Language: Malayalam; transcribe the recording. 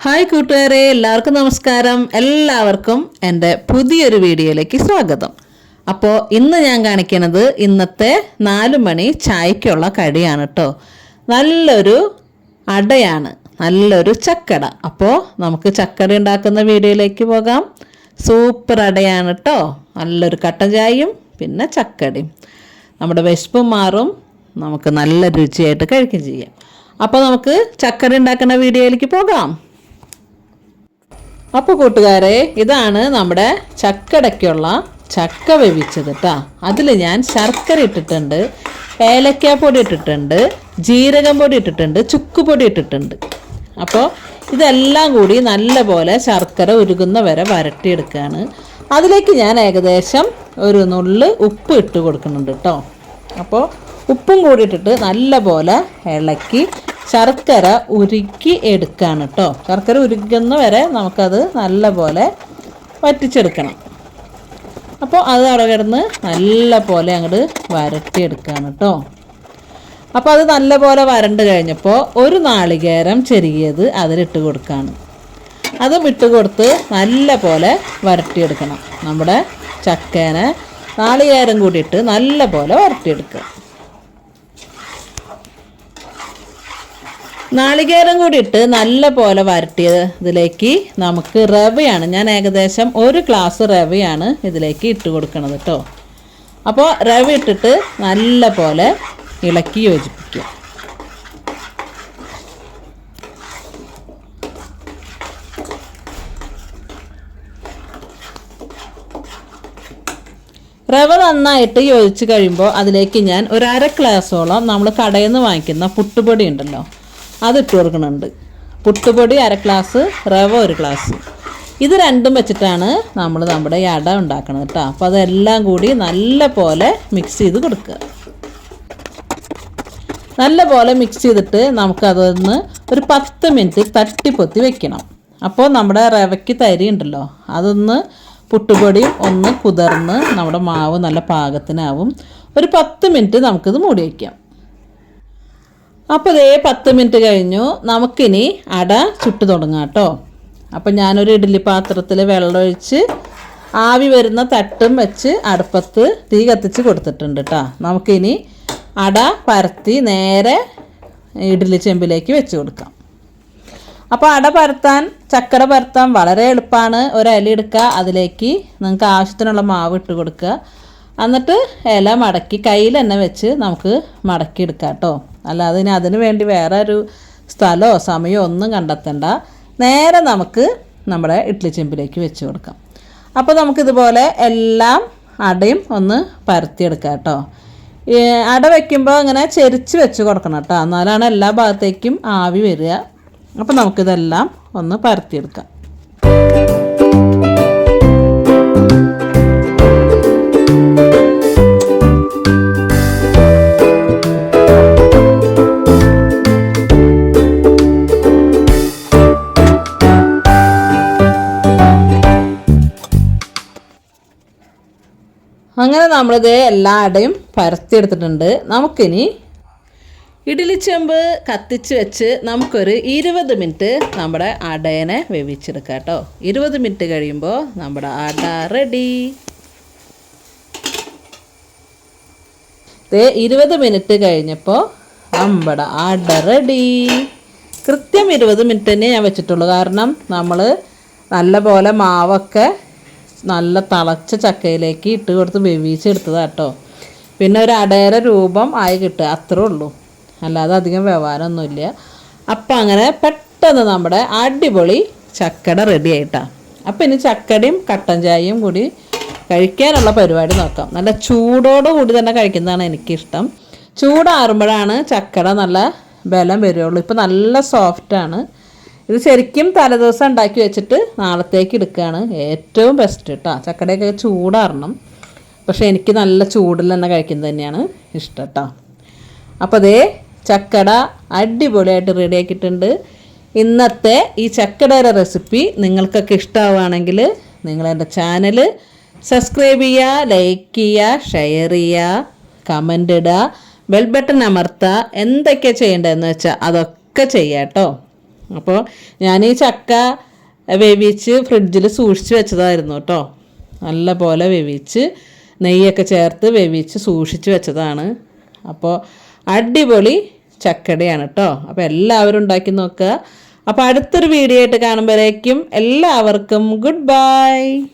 ഹായ് കൂട്ടുകാരെ എല്ലാവർക്കും നമസ്കാരം. എല്ലാവർക്കും എന്റെ പുതിയൊരു വീഡിയോയിലേക്ക് സ്വാഗതം. അപ്പോൾ ഇന്ന് ഞാൻ കാണിക്കുന്നത് ഇന്നത്തെ നാല് മണി ചായക്കുള്ള കടിയാണ് കേട്ടോ. നല്ലൊരു അടയാണ് നല്ലൊരു ചക്കട. അപ്പോൾ നമുക്ക് ചക്കട ഉണ്ടാക്കുന്ന വീഡിയോയിലേക്ക് പോകാം. സൂപ്പർ അടയാണ് കേട്ടോ. നല്ലൊരു കട്ടൻ ചായയും പിന്നെ ചക്കടയും. നമ്മുടെ വിശപ്പും മാറും. നമുക്ക് നല്ല രുചിയായിട്ട് കഴിക്കുകയും ചെയ്യാം. അപ്പോൾ നമുക്ക് ചക്കട ഉണ്ടാക്കുന്ന വീഡിയോയിലേക്ക് പോകാം. അപ്പോൾ കൂട്ടുകാരെ ഇതാണ് നമ്മുടെ ചക്കടയ്ക്കുള്ള ചക്ക വേവിച്ചത് കേട്ടോ അതിൽ ഞാൻ ശർക്കര ഇട്ടിട്ടുണ്ട് ഏലക്കാപ്പൊടി പൊടി ഇട്ടിട്ടുണ്ട് ജീരകം പൊടി ഇട്ടിട്ടുണ്ട് ചുക്ക് പൊടി ഇട്ടിട്ടുണ്ട്. അപ്പോൾ ഇതെല്ലാം കൂടി നല്ലപോലെ ശർക്കര ഉരുകുന്ന വരെ വരട്ടിയെടുക്കുകയാണ് അതിലേക്ക് ഞാൻ ഏകദേശം ഒരു നുള്ള് ഉപ്പ് ഇട്ട് കൊടുക്കുന്നുണ്ട് കേട്ടോ അപ്പോൾ ഉപ്പും കൂടി ഇട്ടിട്ട് നല്ലപോലെ ഇളക്കി ശർക്കര ഉരുക്കി എടുക്കുകയാണ് കേട്ടോ ശർക്കര ഉരുക്കുന്ന വരെ നമുക്കത് നല്ലപോലെ വറ്റിച്ചെടുക്കണം. അപ്പോൾ അത് അവിടെ കിടന്ന് നല്ല പോലെ അങ്ങോട്ട് വരട്ടിയെടുക്കുകയാണ് കേട്ടോ അപ്പോൾ അത് നല്ല പോലെ വരണ്ട് കഴിഞ്ഞപ്പോൾ ഒരു നാളികേരം ചെറിയത് അതിലിട്ട് കൊടുക്കുകയാണ് അതും ഇട്ട് കൊടുത്ത് നല്ല പോലെ വരട്ടിയെടുക്കണം. നമ്മുടെ ചക്കേനെ നാളികേരം കൂടിയിട്ട് നല്ല പോലെ വരട്ടിയെടുക്കുക. നാളികേരം കൂടി ഇട്ട് നല്ല പോലെ വരട്ടിയത് ഇതിലേക്ക് നമുക്ക് റവയാണ്. ഞാൻ ഏകദേശം ഒരു ഗ്ലാസ് റവയാണ് ഇതിലേക്ക് ഇട്ട് കൊടുക്കണത് കേട്ടോ അപ്പോൾ റവ ഇട്ടിട്ട് നല്ല പോലെ ഇളക്കി യോജിപ്പിക്കുക. റവ നന്നായിട്ട് യോജിച്ച് കഴിയുമ്പോൾ അതിലേക്ക് ഞാൻ ഒരു അര ഗ്ലാസോളം നമ്മൾ കടയിൽ നിന്ന് വാങ്ങിക്കുന്ന പുട്ടുപൊടി ഉണ്ടല്ലോ അതിട്ട് കൊടുക്കുന്നുണ്ട്. പുട്ടുപൊടി അര ഗ്ലാസ് റവ ഒരു ഗ്ലാസ് ഇത് രണ്ടും വെച്ചിട്ടാണ് നമ്മൾ നമ്മുടെ ഈ അട ഉണ്ടാക്കുന്നത് കേട്ടോ അപ്പോൾ അതെല്ലാം കൂടി നല്ല പോലെ മിക്സ് ചെയ്ത് കൊടുക്കുക. നല്ല പോലെ മിക്സ് ചെയ്തിട്ട് നമുക്കതൊന്ന് ഒരു പത്ത് മിനിറ്റ് തട്ടിപ്പൊത്തി വെക്കണം. അപ്പോൾ നമ്മുടെ റവയ്ക്ക് തരി ഉണ്ടല്ലോ. അതൊന്ന് പുട്ടുപൊടിയും ഒന്ന് കുതിർന്ന് നമ്മുടെ മാവ് നല്ല പാകത്തിനാവും. ഒരു പത്ത് മിനിറ്റ് നമുക്കിത് മൂടി വയ്ക്കാം അപ്പോൾ ഇതേ പത്ത് മിനിറ്റ് കഴിഞ്ഞു. നമുക്കിനി അട ചുട്ട് തുടങ്ങാം കേട്ടോ. അപ്പം ഞാനൊരു ഇഡ്ഡലി പാത്രത്തിൽ വെള്ളമൊഴിച്ച് ആവി വരുന്ന തട്ടും വെച്ച് അടുപ്പത്ത് തീ കത്തിച്ച് കൊടുത്തിട്ടുണ്ട് കേട്ടോ നമുക്കിനി അട പരത്തി നേരെ ഇഡ്ഡലി ചെമ്പിലേക്ക് വെച്ച് കൊടുക്കാം. അപ്പോൾ അട പരത്താൻ ചക്കട പരത്താൻ വളരെ എളുപ്പമാണ് ഒരു എടുക്കുക അതിലേക്ക് നിങ്ങൾക്ക് ആവശ്യത്തിനുള്ള മാവ് ഇട്ട് കൊടുക്കുക. എന്നിട്ട് ഇല മടക്കി കയ്യിൽ തന്നെ വെച്ച് നമുക്ക് മടക്കി എടുക്കാം കേട്ടോ. അല്ലാതെ ഇനി അതിന് വേണ്ടി വേറെ ഒരു സ്ഥലമോ സമയമോ ഒന്നും കണ്ടെത്തണ്ട. നേരെ നമുക്ക് നമ്മുടെ ഇഡ്ലി ചെമ്പിലേക്ക് വെച്ച് കൊടുക്കാം. അപ്പോൾ നമുക്കിതുപോലെ എല്ലാം അടയും ഒന്ന് പരത്തിയെടുക്കാം കേട്ടോ. അട വയ്ക്കുമ്പോൾ ഇങ്ങനെ ചെരിച്ച് വെച്ച് കൊടുക്കണം കേട്ടോ. എന്നാലാണ് എല്ലാ ഭാഗത്തേക്കും ആവി വരിക. അപ്പോൾ നമുക്കിതെല്ലാം ഒന്ന് പരത്തിയെടുക്കാം. അങ്ങനെ നമ്മളിത് എല്ലാ അടയും പരത്തിയെടുത്തിട്ടുണ്ട്. നമുക്കിനി ഇഡ്ഡലിച്ചെമ്പ് കത്തിച്ച് വെച്ച് നമുക്കൊരു ഇരുപത് മിനിറ്റ് നമ്മുടെ അടയനെ വേവിച്ചെടുക്കാം കേട്ടോ. ഇരുപത് മിനിറ്റ് കഴിയുമ്പോൾ നമ്മുടെ അട റെഡി. ദേ ഇരുപത് മിനിറ്റ് കഴിഞ്ഞപ്പോൾ നമ്മുടെ അട റെഡി. കൃത്യം ഇരുപത് മിനിറ്റ് തന്നെ ഞാൻ വെച്ചിട്ടുള്ളൂ. കാരണം നമ്മൾ നല്ലപോലെ മാവൊക്കെ നല്ല തിളച്ച ചക്കയിലേക്ക് ഇട്ട് കൊടുത്ത് വേവിച്ചെടുത്തതാണ് കേട്ടോ പിന്നെ ഒരു അടയര രൂപം ആയി കിട്ടുക അത്രേ ഉള്ളൂ. അല്ലാതെ അധികം വ്യവഹാരമൊന്നുമില്ല. അപ്പം അങ്ങനെ പെട്ടെന്ന് നമ്മുടെ അടിപൊളി ചക്കട റെഡി ആയിട്ടാണ് അപ്പം ഇനി ചക്കടയും കട്ടൻ ചായയും കൂടി കഴിക്കാനുള്ള പരിപാടി നോക്കാം. നല്ല ചൂടോട് കൂടി തന്നെ കഴിക്കുന്നതാണ് എനിക്കിഷ്ടം. ചൂടാറുമ്പോഴാണ് ചക്കട നല്ല ബലം വരുള്ളൂ. ഇപ്പം നല്ല സോഫ്റ്റാണ് ഇത് ശരിക്കും തലേദിവസം ഉണ്ടാക്കി വെച്ചിട്ട് നാളത്തേക്ക് എടുക്കുകയാണ് ഏറ്റവും ബെസ്റ്റ് കേട്ടോ ചക്കടയൊക്കെ ചൂടാറണം. പക്ഷേ എനിക്ക് നല്ല ചൂടിൽ തന്നെ കഴിക്കുന്നത് തന്നെയാണ് ഇഷ്ടം കേട്ടോ അപ്പോൾ അതേ ചക്കട അടിപൊളിയായിട്ട് റെഡി ആക്കിയിട്ടുണ്ട്. ഇന്നത്തെ ഈ ചക്കടയുടെ റെസിപ്പി നിങ്ങൾക്കൊക്കെ ഇഷ്ടമാവുകയാണെങ്കിൽ നിങ്ങൾ എന്റെ ചാനൽ സബ്സ്ക്രൈബ് ചെയ്യുക ലൈക്ക് ചെയ്യുക ഷെയർ ചെയ്യുക കമന്റ് ഇടുക ബെൽ ബട്ടൺ അമർത്തുക എന്തൊക്കെ ചെയ്യേണ്ടതെന്ന് വെച്ചാൽ അതൊക്കെ ചെയ്യാം കേട്ടോ അപ്പോൾ ഞാൻ ഈ ചക്ക വേവിച്ച് ഫ്രിഡ്ജിൽ സൂക്ഷിച്ച് വെച്ചതായിരുന്നു കേട്ടോ. നല്ല പോലെ വേവിച്ച് നെയ്യൊക്കെ ചേർത്ത് വേവിച്ച് സൂക്ഷിച്ച് വെച്ചതാണ്. അപ്പോൾ അടിപൊളി ചക്കടയാണ് കേട്ടോ. അപ്പോൾ എല്ലാവരും ഉണ്ടാക്കി നോക്കുക. അപ്പോൾ അടുത്തൊരു വീഡിയോ ആയിട്ട് കാണുമ്പോഴേക്കും എല്ലാവർക്കും ഗുഡ് ബൈ.